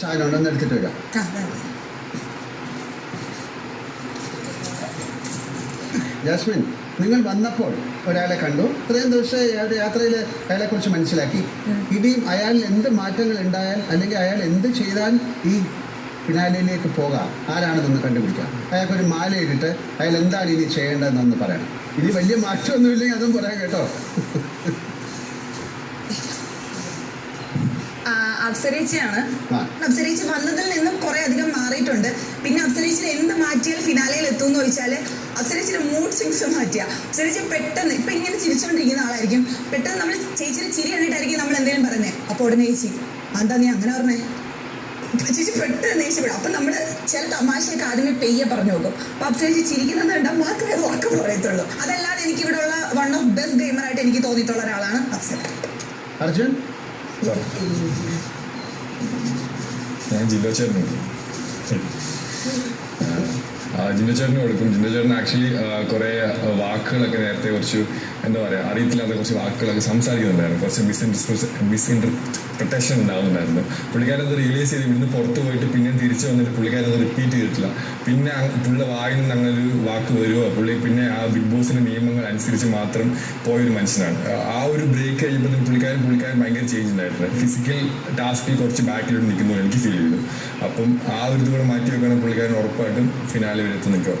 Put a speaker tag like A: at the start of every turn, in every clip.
A: സാധനം ഉണ്ടെന്ന് എടുത്തിട്ട് വരാം. ജാസ്മിൻ നിങ്ങൾ വന്നപ്പോൾ ഒരാളെ കണ്ടു. ഇത്രയും ദിവസം അയാളുടെ യാത്രയിൽ അയാളെക്കുറിച്ച് മനസ്സിലാക്കി. ഇനിയും അയാളിൽ എന്ത് മാറ്റങ്ങൾ ഉണ്ടായാൽ അല്ലെങ്കിൽ അയാൾ എന്ത് ചെയ്താൽ ഈ ഫിനാലിലേക്ക് പോകാം. ആരാണെന്നൊന്ന് കണ്ടുപിടിക്കാം. അയാൾക്കൊരു മാല ഇട്ടിട്ട് അയാൾ എന്താണ് ഇനി ചെയ്യേണ്ടതെന്നൊന്ന് പറയണം. ഇനി വലിയ മാറ്റമൊന്നുമില്ലെങ്കിൽ അതും പറയാം കേട്ടോ.
B: അപ്സരേച്ചിയാണ്. അപ്സരേച്ച വന്നതിൽ നിന്നും കുറെ അധികം മാറിയിട്ടുണ്ട്. പിന്നെ അപ്സരേച്ചിൽ എന്ത് മാറ്റിയാൽ ഫിനാലയിൽ എത്തും എന്ന് ചോദിച്ചാൽ അപ്സരേച്ചിന്റെ മൂഡ് സ്വിങ്സ് മാറ്റിയ. അപ്സരേച്ച പെട്ടെന്ന് ഇപ്പൊ ഇങ്ങനെ ചിരിച്ചുകൊണ്ടിരിക്കുന്ന ആളായിരിക്കും. പെട്ടെന്ന് നമ്മൾ ചേച്ചിയുടെ ചിരി കണ്ടിട്ടായിരിക്കും നമ്മൾ എന്തെങ്കിലും പറയുന്നത് അപ്പൊ ഉടനെ ചേച്ചി എന്താ നീ അങ്ങനെ പറഞ്ഞേ? ചേച്ചി പെട്ടെന്ന് ദേഷ്യപ്പെടും. അപ്പൊ നമ്മൾ ചില തമാശയൊക്കെ ആദ്യമേ പെയ്യ പറഞ്ഞു നോക്കും. അപ്പൊ അപ്സരേച്ച് ചിരിക്കുന്നത് കണ്ടാൽ മാത്രമേ ഉറക്കം പറയത്തുള്ളൂ അതല്ലാതെ എനിക്ക് ഇവിടെ ഉള്ള വൺ ഓഫ് ബെസ്റ്റ് ഗെയിമറായിട്ട് എനിക്ക് തോന്നിയിട്ടുള്ള ഒരാളാണ് അപ്സര.
A: അർജുൻ?
C: ഞാൻ ജില്ലോ ചേട്ടന് ജില്ലോ ചേട്ടന് കൊടുക്കും ജില്ലോ ചേട്ടൻ ആക്ച്വലി കുറേ വാക്കുകളൊക്കെ നേരത്തെ കുറച്ച് എന്താ പറയുക അറിയത്തില്ലാത്ത കുറച്ച് വാക്കുകളൊക്കെ സംസാരിക്കുന്നുണ്ടായിരുന്നു. കുറച്ച് മിസ്ഇന്റർപ്ര പ്രൊട്ടക്ഷൻ ഉണ്ടാകുന്നുണ്ടായിരുന്നു പുള്ളിക്കാരൻ അത് റിയലൈസ് ചെയ്ത് ഇവിടുന്ന് പുറത്ത് പോയിട്ട് പിന്നെ തിരിച്ചു വന്നിട്ട് പുള്ളിക്കാരൻ അത് റിപ്പീറ്റ് ചെയ്തിട്ടില്ല. പിന്നെ പുള്ളിയുടെ വായിൽ നിന്ന് അങ്ങനെ ഒരു വാക്ക് വരുമോ പുള്ളി പിന്നെ ആ ബിഗ് ബോസിന്റെ നിയമങ്ങൾ അനുസരിച്ച് മാത്രം പോയൊരു മനുഷ്യനാണ്. ആ ഒരു ബ്രേക്ക് കഴിയുമ്പോൾ പുള്ളിക്കാരൻ പുള്ളിക്കാരൻ ഭയങ്കര ചേഞ്ച് ഉണ്ടായിട്ടുണ്ട് ഫിസിക്കൽ ടാസ്കിൽ കുറച്ച് ബാക്കിലോട്ട് നിൽക്കുന്നു എനിക്ക് ഫീൽ ചെയ്തു. അപ്പം ആ ഒരു ഇത് കൂടെ മാറ്റി വെക്കണം പുള്ളിക്കാരൻ ഉറപ്പായിട്ടും ഫിനാലെ വരെ എത്തി നിൽക്കുക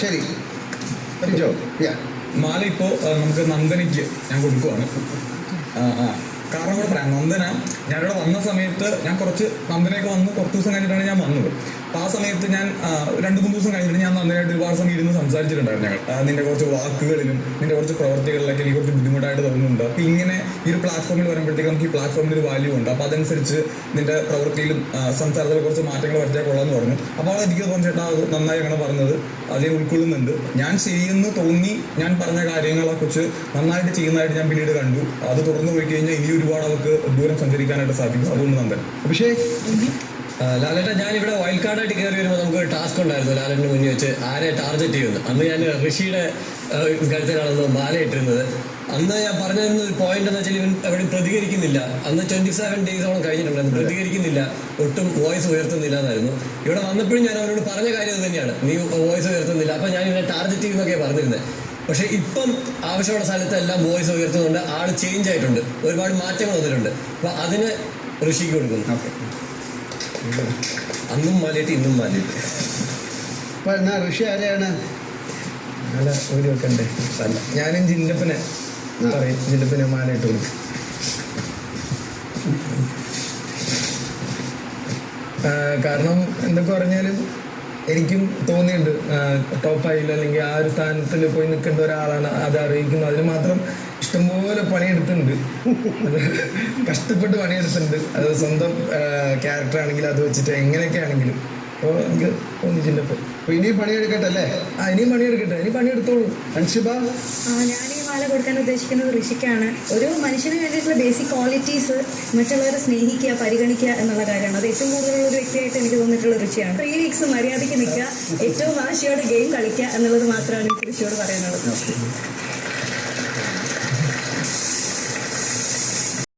A: ശരി.
D: മാല ഇപ്പോൾ നമുക്ക് നന്ദനിക്ക് ഞാൻ കൊടുക്കുവാണ്. ആ, ആ. കാരണം ഞാൻ പറയാം നന്ദന. ഞാനിവിടെ വന്ന സമയത്ത് ഞാൻ കുറച്ച് നന്ദനയൊക്കെ വന്ന് കുറച്ച് ദിവസം കഴിഞ്ഞിട്ടാണ് ഞാൻ വന്നത്. അപ്പോൾ ആ സമയത്ത് ഞാൻ രണ്ട് മൂന്ന് ദിവസം കഴിഞ്ഞിട്ട് ഞാൻ നന്ദനായിട്ട് ഒരുപാട് സമയം ഇരുന്ന് സംസാരിച്ചിട്ടുണ്ടായിരുന്നു ഞങ്ങൾ. നിന്റെ കുറച്ച് വാക്കുകളിലും നിന്റെ കുറച്ച് പ്രവർത്തികളിലൊക്കെ എനിക്ക് കുറച്ച് ബുദ്ധിമുട്ടായിട്ട് തോന്നുന്നുണ്ട്. അപ്പോൾ ഇങ്ങനെ ഈ ഒരു പ്ലാറ്റ്ഫോമിൽ വരുമ്പോഴത്തേക്ക് നമുക്ക് ഈ പ്ലാറ്റ്ഫോമിൽ ഒരു വാല്യൂ ഉണ്ട്. അപ്പോൾ അതനുസരിച്ച് നിന്റെ പ്രവൃത്തിയിലും സംസാരത്തിലും കുറച്ച് മാറ്റങ്ങൾ വരുത്തിയാൽ കൊള്ളാമെന്ന് പറഞ്ഞു. അപ്പോൾ എനിക്ക് തോന്നുന്നു ചേട്ടാ നന്നായി അങ്ങനെ പറഞ്ഞത്. അതിനെ ഉൾക്കൊള്ളുന്നുണ്ട്. ഞാൻ ശരിയെന്ന് തോന്നി ഞാൻ പറഞ്ഞ കാര്യങ്ങളെ കുറിച്ച് നന്നായിട്ട് ചെയ്യുന്നതായിട്ട് ഞാൻ പിന്നീട് കണ്ടു. അത് തുടർന്ന് പോയി കഴിഞ്ഞാൽ ഇനി ഒരുപാട് അവർക്ക് ദൂരം സഞ്ചരിക്കാനായിട്ട് സാധിക്കും. അതുകൊണ്ട് നന്ദൻ
A: അഭിഷേക്
E: ലാലേട്ട ഞാൻ ഇവിടെ വൈൽഡ് കാർഡായിട്ട് കയറി വരുമ്പോൾ നമുക്ക് ടാസ്ക് ഉണ്ടായിരുന്നു ലാലേട്ടിന് മുന്നിൽ വെച്ച് ആരെ ടാർഗറ്റ് ചെയ്യുന്നത് അന്ന് ഞാൻ ഋഷിയുടെ കരുത്തിലാണെന്ന് മാല ഇട്ടിരുന്നത് അന്ന് ഞാൻ പറഞ്ഞിരുന്ന ഒരു പോയിന്റ് എന്ന് വെച്ചാൽ ഇവൻ എവിടെയും പ്രതികരിക്കുന്നില്ല. അന്ന് ട്വന്റി സെവൻ ഡേയ്സോളം കഴിഞ്ഞിട്ടുണ്ടായിരുന്നു. പ്രതികരിക്കുന്നില്ല. ഒട്ടും വോയിസ് ഉയർത്തുന്നില്ല എന്നായിരുന്നു ഇവിടെ വന്നപ്പോഴും ഞാൻ അവനോട് പറഞ്ഞ കാര്യം അത് തന്നെയാണ്. നീ വോയിസ് ഉയർത്തുന്നില്ല. അപ്പൊ ഞാൻ ഇവനെ ടാർഗറ്റ് ചെയ്യുന്നൊക്കെ പറഞ്ഞിരുന്നത് പക്ഷെ ഇപ്പം ആവശ്യമുള്ള സ്ഥലത്തെല്ലാം വോയിസ് ഉയർത്തുന്നുണ്ട്. ആൾ ചേഞ്ച് ആയിട്ടുണ്ട്. ഒരുപാട് മാറ്റങ്ങൾ വന്നിട്ടുണ്ട്. അപ്പൊ അതിന് ഋഷിക്ക് കൊടുക്കുന്നു. അന്നും മാലിട്ട് ഇന്നും
A: മാലിട്ട് എന്നാ ഋഷി ആരെയാണ്?
D: അല്ല ഒരു വെക്കണ്ടേ ഞാനും ജില്ലപ്പനെ. പറയും പിന്നെ മാലയിട്ട് കാരണം എന്തൊക്കെ പറഞ്ഞാലും എനിക്കും തോന്നിയിട്ടുണ്ട്. ടോപ്പ് ഫൈവിൽ അല്ലെങ്കിൽ ആ ഒരു സ്ഥാനത്തിൽ പോയി നിൽക്കേണ്ട ഒരാളാണ് അത് അറിയിക്കുന്നത് അതിന് മാത്രം ഇഷ്ടംപോലെ പണിയെടുത്തിട്ടുണ്ട്. കഷ്ടപ്പെട്ട് പണിയെടുത്തിട്ടുണ്ട്. അത് സ്വന്തം ക്യാരക്ടർ ആണെങ്കിലും അത് വെച്ചിട്ട് എങ്ങനെയൊക്കെ ആണെങ്കിലും. അപ്പോൾ എനിക്ക് തോന്നി ജില്ലപ്പൻ
A: അപ്പോൾ ഇനിയും പണിയെടുക്കട്ടെ അല്ലേ?
D: ആ ഇനിയും പണിയെടുക്കട്ടെ ഇനി പണിയെടുത്തോളൂ
A: അൻഷിബ?
F: ആ, ഞാൻ ഈ മാല കൊടുക്കാൻ ഉദ്ദേശിക്കുന്നത് ഋഷിക്കാണ്. ഒരു മനുഷ്യന് വേണ്ടിയിട്ടുള്ള ബേസിക് ക്വാളിറ്റീസ് മറ്റുള്ളവരെ സ്നേഹിക്കുക പരിഗണിക്കുക എന്നുള്ള കാര്യമാണ്. അത് ഏറ്റവും കൂടുതലുള്ള ഒരു വ്യക്തിയായിട്ട് എനിക്ക് തോന്നിയിട്ടുള്ള ഋഷിയാണ്. ത്രീ വീക്സ് മര്യാദയ്ക്ക് നിൽക്കുക ഏറ്റവും വാശിയോടെ ഗെയിം കളിക്കുക എന്നുള്ളത് മാത്രമാണ് എനിക്ക് ഋഷിയോട് പറയാനുള്ളത്.